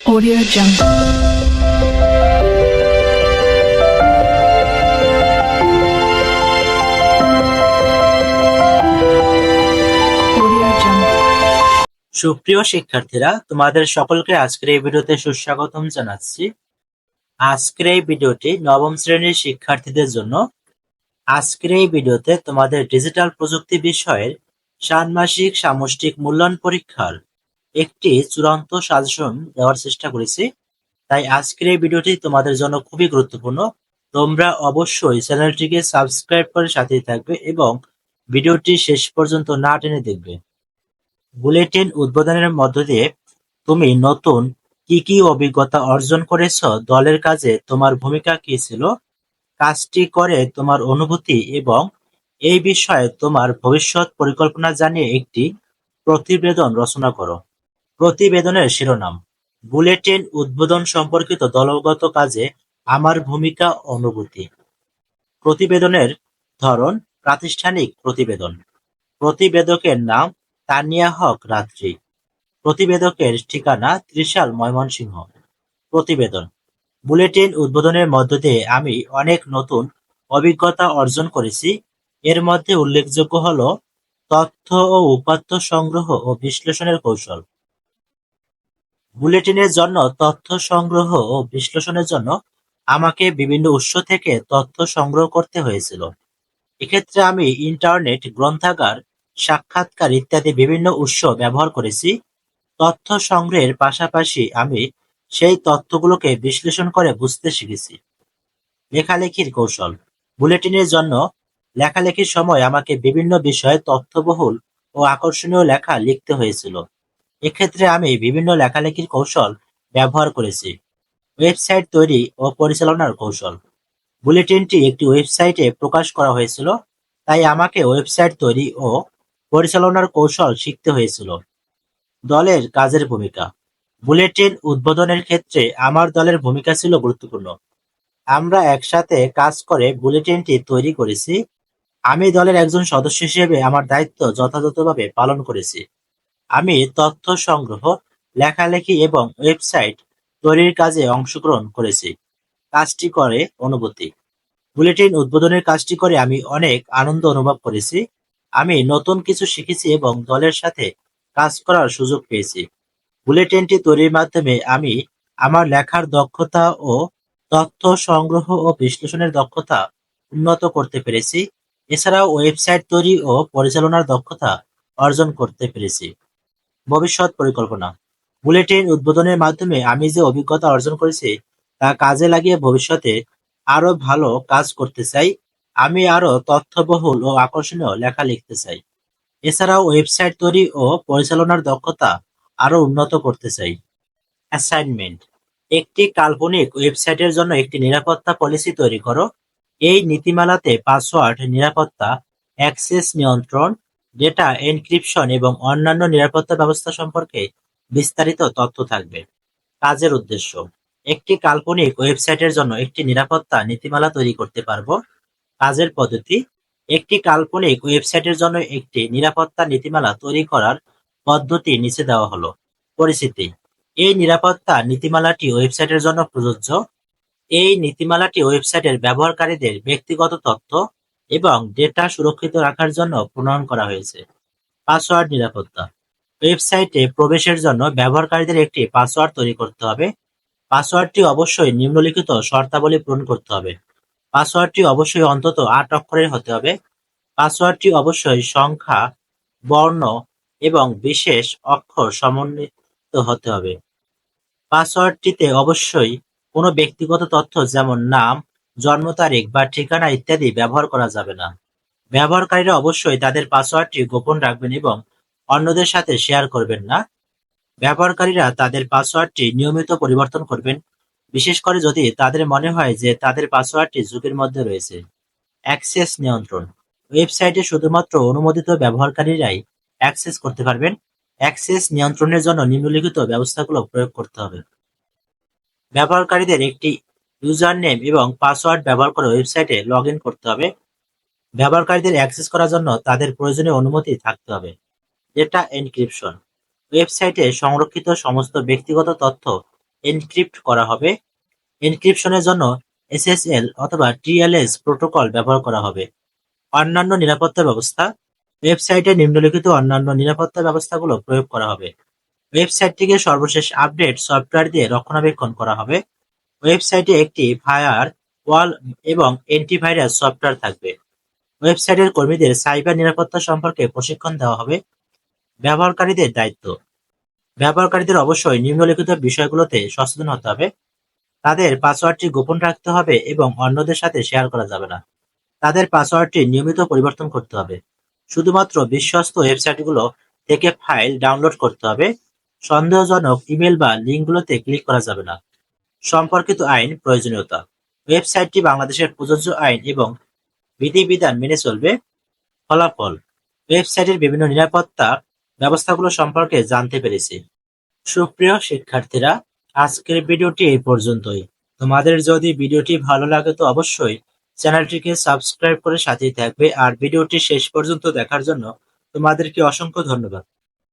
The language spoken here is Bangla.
Audio Jungle. সুপ্রিয় শিক্ষার্থীরা, তোমাদের সকলকে আজকের এই ভিডিওতে সুস্বাগতম জানাচ্ছি। আজকের এই ভিডিওটি নবম শ্রেণির শিক্ষার্থীদের জন্য। আজকের এই ভিডিওতে তোমাদের ডিজিটাল প্রযুক্তি বিষয়ের ষান্মাসিক সামষ্টিক মূল্যায়ন পরীক্ষার একটি চূড়ান্ত সাজেশন দেওয়ার চেষ্টা করেছি। তাই আজকের এই ভিডিওটি তোমাদের জন্য খুবই গুরুত্বপূর্ণ। তোমরা অবশ্যই চ্যানেলটিকে সাবস্ক্রাইব করে সাথেই থাকবে এবং ভিডিওটি শেষ পর্যন্ত না টেনে দেখবে। বুলেটিন উদ্বোধনের মধ্য দিয়ে তুমি নতুন কি কি অভিজ্ঞতা অর্জন করেছ, দলের কাজে তোমার ভূমিকা কি ছিল, কাজটি করে তোমার অনুভূতি এবং এই বিষয়ে তোমার ভবিষ্যৎ পরিকল্পনা জানিয়ে একটি প্রতিবেদন রচনা করো। প্রতিবেদনের শিরোনাম, বুলেটিন উদ্বোধন সম্পর্কিত দলগত কাজে আমার ভূমিকা অনুভূতি। প্রতিবেদনের ধরন, প্রাতিষ্ঠানিক প্রতিবেদন। প্রতিবেদকের নাম তানিয়া হক রাত্রি। প্রতিবেদকের ঠিকানা ত্রিশাল ময়মনসিংহ। প্রতিবেদন, বুলেটিন উদ্বোধনের মধ্য দিয়ে আমি অনেক নতুন অভিজ্ঞতা অর্জন করেছি। এর মধ্যে উল্লেখযোগ্য হল তথ্য ও উপাত্ত সংগ্রহ ও বিশ্লেষণের কৌশল। বুলেটিনের জন্য তথ্য সংগ্রহ ও বিশ্লেষণের জন্য আমাকে বিভিন্ন উৎস থেকে তথ্য সংগ্রহ করতে হয়েছিল। এক্ষেত্রে আমি ইন্টারনেট গ্রন্থাগার, সাক্ষাৎকার ইত্যাদি বিভিন্ন উৎস ব্যবহার করেছি। তথ্য সংগ্রহের পাশাপাশি আমি সেই তথ্যগুলোকে বিশ্লেষণ করে বুঝতে শিখেছি। লেখালেখির কৌশল। বুলেটিনের জন্য লেখালেখির সময় আমাকে বিভিন্ন বিষয়ে তথ্যবহুল ও আকর্ষণীয় লেখা লিখতে হয়েছিল। এক্ষেত্রে আমি বিভিন্ন লেখালেখির কৌশল ব্যবহার করেছি। ওয়েবসাইট তৈরি ও পরিচালনার কৌশল। বুলেটিনটি একটি ওয়েবসাইটে প্রকাশ করা হয়েছিল, তাই আমাকে ওয়েবসাইট তৈরি ও পরিচালনার কৌশল শিখতে হয়েছিল। দলের কাজের ভূমিকা। বুলেটিন উদ্বোধনের ক্ষেত্রে আমার দলের ভূমিকা ছিল গুরুত্বপূর্ণ। আমরা একসাথে কাজ করে বুলেটিনটি তৈরি করেছি। আমি দলের একজন সদস্য হিসেবে আমার দায়িত্ব যথাযথভাবে পালন করেছি। আমি তথ্য সংগ্রহ, লেখালেখি এবং ওয়েবসাইট তৈরির কাজে অংশগ্রহণ করেছি। কাজটি করে অনুভূতি। বুলেটিন উদ্বোধনের কাজটি করে আমি অনেক আনন্দ অনুভব করেছি। আমি নতুন কিছু শিখেছি এবং দলের সাথে কাজ করার সুযোগ পেয়েছি। বুলেটিনটি তৈরির মাধ্যমে আমি আমার লেখার দক্ষতা ও তথ্য সংগ্রহ ও বিশ্লেষণের দক্ষতা উন্নত করতে পেরেছি। এছাড়াও ওয়েবসাইট তৈরি ও পরিচালনার দক্ষতা অর্জন করতে পেরেছি। ভবিষ্যৎ পরিকল্পনা। বুলেটিন উদ্বোধনের মাধ্যমে আমি যে অভিজ্ঞতা অর্জন করেছি, তা কাজে লাগিয়ে ভবিষ্যতে আরও ভালো কাজ করতে চাই, আমি আরও তথ্যবহুল ও আকর্ষণীয় লেখা লিখতে চাই। এছাড়াও ওয়েবসাইট তৈরি ও পরিচালনার দক্ষতা আরও উন্নত করতে চাই। অ্যাসাইনমেন্ট। একটি কাল্পনিক ওয়েবসাইটের জন্য একটি নিরাপত্তা পলিসি তৈরি করো। এই নীতিমালাতে পাসওয়ার্ড, নিরাপত্তা, অ্যাক্সেস নিয়ন্ত্রণ ডেটা এনক্রিপশন এবং অন্যান্য নিরাপত্তা ব্যবস্থা সম্পর্কে বিস্তারিত তথ্য থাকবে। কাজের উদ্দেশ্য, একটি কাল্পনিক ওয়েবসাইটের জন্য একটি নিরাপত্তা নীতিমালা তৈরি করতে পারব। কাজের পদ্ধতি, একটি কাল্পনিক ওয়েবসাইটের জন্য একটি নিরাপত্তা নীতিমালা তৈরি করার পদ্ধতি নিচে দেওয়া হলো। পরিচিতি এই নিরাপত্তা নীতিমালাটি ওয়েবসাইটের জন্য প্রযোজ্য। এই নীতিমালাটি ওয়েবসাইটের ব্যবহারকারীদের ব্যক্তিগত তথ্য এবং ডেটা সুরক্ষিত রাখার জন্য প্রণয়ন করা হয়েছে। পাসওয়ার্ড নিরাপত্তা। ওয়েবসাইটে প্রবেশের জন্য ব্যবহারকারীদের একটি পাসওয়ার্ড তৈরি করতে হবে। পাসওয়ার্ডটি অবশ্যই নিম্নলিখিত শর্তাবলী পূরণ করতে হবে। পাসওয়ার্ডটি অবশ্যই অন্তত আট অক্ষরের হতে হবে। পাসওয়ার্ডটি অবশ্যই সংখ্যা, বর্ণ এবং বিশেষ অক্ষর সমন্বিত হতে হবে। পাসওয়ার্ডটিতে অবশ্যই কোনো ব্যক্তিগত তথ্য যেমন নাম জন্ম তারিখ বা ঠিকানা ইত্যাদি ব্যবহার করা যাবে না। ব্যবহারকারীরা অবশ্যই তাদের পাসওয়ার্ডটি গোপন রাখবেন এবং অন্যদের সাথে শেয়ার করবেন না। ব্যবহারকারীরা তাদের পাসওয়ার্ডটি নিয়মিত পরিবর্তন করবেন, বিশেষ করে যদি তাদের মনে হয় যে তাদের পাসওয়ার্ডটি ঝুঁকির মধ্যে রয়েছে। অ্যাক্সেস নিয়ন্ত্রণ। ওয়েবসাইটে শুধুমাত্র অনুমোদিত ব্যবহারকারীরাই অ্যাক্সেস করতে পারবেন। অ্যাক্সেস নিয়ন্ত্রণের জন্য নিম্নলিখিত ব্যবস্থাগুলো প্রয়োগ করতে হবে। ব্যবহারকারীদের একটি ইউজার নেম এবং পাসওয়ার্ড ব্যবহার করে ওয়েবসাইটে লগ করতে হবে। ব্যবহারকারীদের অ্যাক্সেস করার জন্য তাদের প্রয়োজনীয় অনুমতি থাকতে হবে। Data encryption. ওয়েবসাইটে সংরক্ষিত সমস্ত ব্যক্তিগত তথ্য এনক্রিপ্ট করা হবে। এনক্রিপশনের জন্য এসএসএল অথবা টিএলএস প্রোটোকল ব্যবহার করা হবে। অন্যান্য নিরাপত্তা ব্যবস্থা। ওয়েবসাইটে নিম্নলিখিত অন্যান্য নিরাপত্তা ব্যবস্থাগুলো প্রয়োগ করা হবে। ওয়েবসাইটটিকে সর্বশেষ আপডেট সফটওয়্যার দিয়ে রক্ষণাবেক্ষণ করা হবে। ওয়েবসাইটে একটি ফায়ার ওয়াল এবং অ্যান্টিভাইরাস সফটওয়্যার থাকবে। ওয়েবসাইটের কর্মীদের সাইবার নিরাপত্তা সম্পর্কে প্রশিক্ষণ দেওয়া হবে। ব্যবহারকারীদের দায়িত্ব। ব্যবহারকারীদের অবশ্যই নিম্নলিখিত বিষয়গুলোতে সচেতন হতে হবে। তাদের পাসওয়ার্ডটি গোপন রাখতে হবে এবং অন্যদের সাথে শেয়ার করা যাবে না। তাদের পাসওয়ার্ডটি নিয়মিত পরিবর্তন করতে হবে। শুধুমাত্র বিশ্বস্ত ওয়েবসাইটগুলো থেকে ফাইল ডাউনলোড করতে হবে। সন্দেহজনক ইমেল বা লিঙ্কগুলোতে ক্লিক করা যাবে না। সম্পর্কিত আইন প্রয়োজনীয়তা। ওয়েবসাইটটি বাংলাদেশের প্রযোজ্য আইন এবং বিধিবিধান মেনে চলবে ফলাফল। ওয়েবসাইটের বিভিন্ন নিরাপত্তা ব্যবস্থাগুলো সম্পর্কে জানতে পেরেছি। সুপ্রিয় শিক্ষার্থীরা, আজকের ভিডিওটি এই পর্যন্তই। তোমাদের যদি ভিডিওটি ভালো লাগে তো অবশ্যই চ্যানেলটিকে সাবস্ক্রাইব করে সাথেই থাকবে। আর ভিডিওটি শেষ পর্যন্ত দেখার জন্য তোমাদেরকে অসংখ্য ধন্যবাদ।